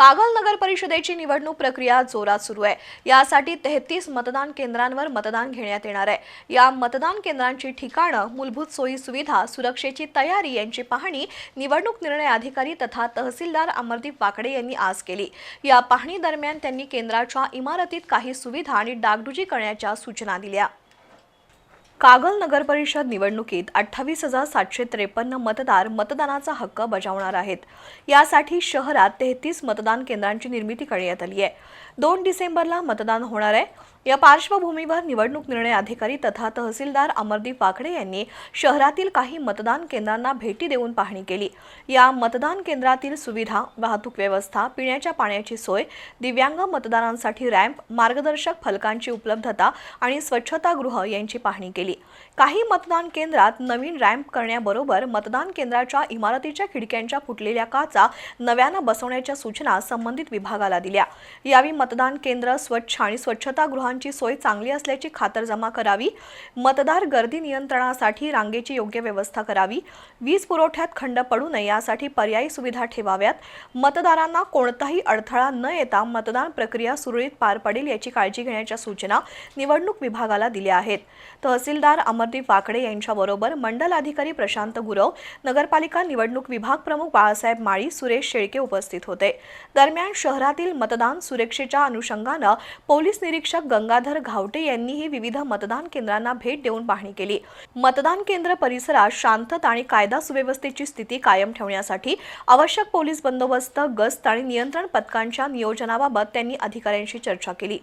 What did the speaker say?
कागल नगर परिषदेची निवडणूक प्रक्रिया जोरात सुरू आहे. यासाठी तेहतीस मतदान केंद्रांवर मतदान घेण्यात येणार आहे. या मतदान केंद्रांची ठिकाणं मूलभूत सोयी सुविधा सुरक्षेची तयारी यांची पाहणी निवडणूक निर्णय अधिकारी तथा तहसीलदार अमरदीप वाकडे यांनी आज केली. या पाहणी दरम्यान त्यांनी केंद्राच्या इमारतीत काही सुविधा आणि डागडुजी करण्याच्या सूचना दिल्या. कागल नगर परिषद निवडणुकीत अठ्ठावीस हजार सातशे त्रेपन्न मतदार मतदानाचा हक्क बजावणार आहेत. यासाठी शहरात तेहतीस मतदान केंद्रांची निर्मिती करण्यात आली आहे. दोन डिसेंबरला मतदान होणार आहे. या पार्श्वभूमीवर निवडणूक निर्णय अधिकारी तथा तहसीलदार अमरदीप वाकडे यांनी शहरातील काही मतदान केंद्रांना भेटी देऊन पाहणी केली. या मतदान केंद्रातील सुविधा वाहतूक व्यवस्था पिण्याच्या पाण्याची सोय दिव्यांग मतदारांसाठी रॅम्प मार्गदर्शक फलकांची उपलब्धता आणि स्वच्छतागृह यांची पाहणी केली. काही मतदान केंद्रात नवीन रॅम्प करण्याबरोबर मतदान केंद्राच्या इमारतीच्या खिडक्यांच्या फुटलेल्या काचा नव्यानं बसवण्याच्या सूचना संबंधित विभागाला दिल्या. यावेळी मतदान केंद्र स्वच्छ आणि स्वच्छतागृहांची सोय चांगली असल्याची खातरजमा करावी. मतदार गर्दी नियंत्रणासाठी रांगेची योग्य व्यवस्था करावी. वीज पुरवठ्यात खंड पडू नये यासाठी पर्यायी सुविधा ठेवाव्यात. मतदारांना कोणताही अडथळा न येता मतदान प्रक्रिया सुरळीत पार पडेल याची काळजी घेण्याच्या सूचना निवडणूक विभागाला दिल्या आहेत. तहसीलदार अमरदीप वाकडे यांच्याबरोबर मंडल अधिकारी प्रशांत गुरव नगरपालिका निवडणूक विभाग प्रमुख बाळासाहेब माळी सुरेश शेळके उपस्थित होते. दरम्यान शहरातील मतदान सुरक्षेच्या अनुषंगानं पोलीस निरीक्षक गंगाधर घावटे यांनीही विविध मतदान केंद्रांना भेट देऊन पाहणी केली. मतदान केंद्र परिसरात शांतता आणि कायदा सुव्यवस्थेची स्थिती कायम ठेवण्यासाठी आवश्यक पोलीस बंदोबस्त गस्त आणि नियंत्रण पथकांच्या नियोजनाबाबत त्यांनी अधिकाऱ्यांशी चर्चा केली.